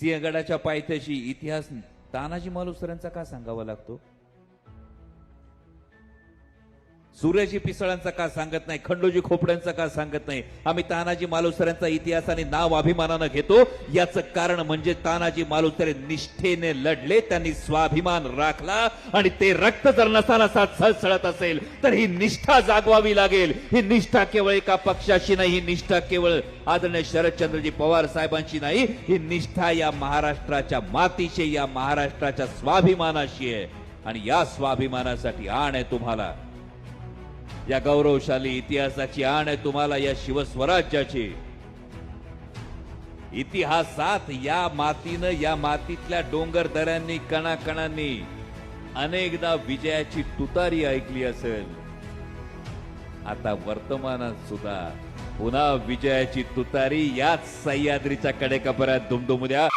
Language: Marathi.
सिंहगडाच्या पायथ्याशी इतिहास तानाजी मालुसरांचा का सांगावा लागतो? सूर्यजी पिसळांचा का सांगत नाही खंडोजी खोपड्यांचा का सांगत नाही? आम्ही तानाजी मालुसरांचा इतिहास आणि नाव अभिमानानं घेतो. याचं कारण म्हणजे तानाजी मालुसरे निष्ठेने लढले त्यांनी स्वाभिमान राखला आणि ते रक्त जर नसाला सळसळत असेल तर ही निष्ठा जागवावी लागेल. ही निष्ठा केवळ एका पक्षाशी नाही ही निष्ठा केवळ आदरणीय शरदचंद्रजी पवार साहेबांशी नाही. ही निष्ठा या महाराष्ट्राच्या मातीशी या महाराष्ट्राच्या स्वाभिमानाशी आहे. आणि या स्वाभिमानासाठी आण आहे तुम्हाला. या गौरवशाली इतिहासाची आण आहे तुम्हाला या शिवस्वराज्याची. इतिहासात या मातीनं या मातीतल्या डोंगर दऱ्यांनी कणाकणांनी अनेकदा विजयाची तुतारी ऐकली असेल. आता वर्तमानात सुद्धा पुन्हा विजयाची तुतारी याच सह्याद्रीच्या कडेकपऱ्यात दुमदुमू द्या.